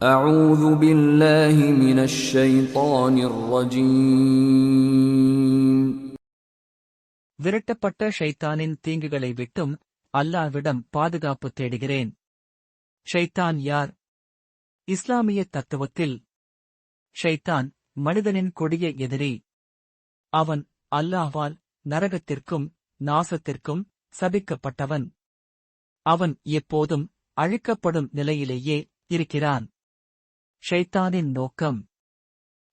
أعوذ بالله من الشيطان الرجيم விரட்டப்பட்ட ஷைத்தானின் தீங்குகளை விட்டும் அல்லாவிடம் பாதுகாப்பு தேடுகிறேன் ஷைத்தான் யார் இஸ்லாமிய தத்துவத்தில் ஷைத்தான் மனிதனின் கொடிய எதிரி அவன் அல்லாஹ்வால் நரகத்திற்கும் நாசத்திற்கும் சபிக்கப்பட்டவன் அவன் எப்போதும் அழிக்கப்படும் நிலையிலேயே இருக்கிறான் ஷைத்தானின் நோக்கம்.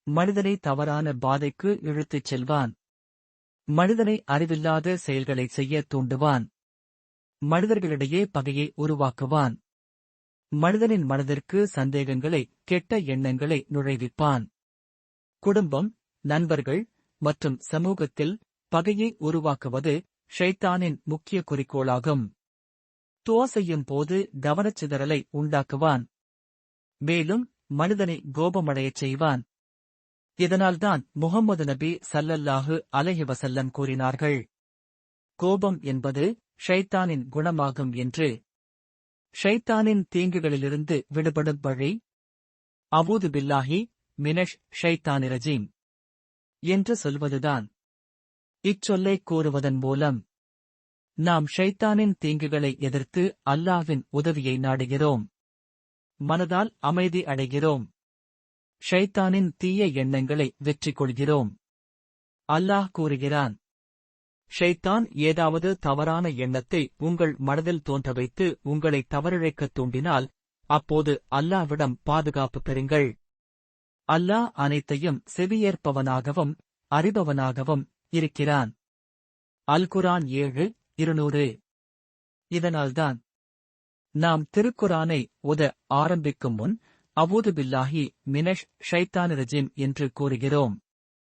மனிதனை தவறான பாதைக்கு இழுத்துச் செல்வான். மனிதனை அறிவில்லாத செயல்களை செய்ய தூண்டுவான். மனிதர்களிடையே பகையை உருவாக்குவான். மனிதனின் மனதிற்கு சந்தேகங்களை கெட்ட எண்ணங்களை நுழைவிப்பான். குடும்பம் நண்பர்கள் மற்றும் சமூகத்தில் பகையை உருவாக்குவது ஷைத்தானின் முக்கிய குறிக்கோளாகும். துவா செய்யும் போது கவனச்சிதறலை உண்டாக்குவான். மேலும் மனிதனை கோபமடையச் செய்வான். இதனால்தான் முகம்மது நபி சல்லல்லாஹு அலஹி வஸல்லம் கூறினார்கள். கோபம் என்பது ஷைத்தானின் குணமாகும் என்று. ஷைத்தானின் தீங்குகளிலிருந்து விடுபடும் வழி. அபூது பில்லாஹி மினஷ் ஷைத்தானிரஜீம் என்று சொல்வதுதான். இச்சொல்லை கூறுவதன் மூலம். நாம் ஷைத்தானின் தீங்குகளை எதிர்த்து அல்லாவின் உதவியை நாடுகிறோம். மனதால் அமைதி அடைகிறோம். ஷைத்தானின் தீய எண்ணங்களை வெற்றி கொள்கிறோம் அல்லாஹ் கூறுகிறான் ஷைத்தான் ஏதாவது தவறான எண்ணத்தை உங்கள் மனதில் தோன்ற வைத்து உங்களை தவறிழைக்கத் தூண்டினால் அப்போது அல்லாவிடம் பாதுகாப்பு பெறுங்கள். அல்லாஹ் அனைத்தையும் செவியேற்பவனாகவும் அறிபவனாகவும் இருக்கிறான். அல் குரான் ஏழு இருநூறு. இதனால்தான் நாம் திருக்குரானை உத ஆரம்பிக்கும் முன் அபூது பில்லாஹி மினஷ் ஷைத்தான் ரஜிம் என்று கூறுகிறோம்.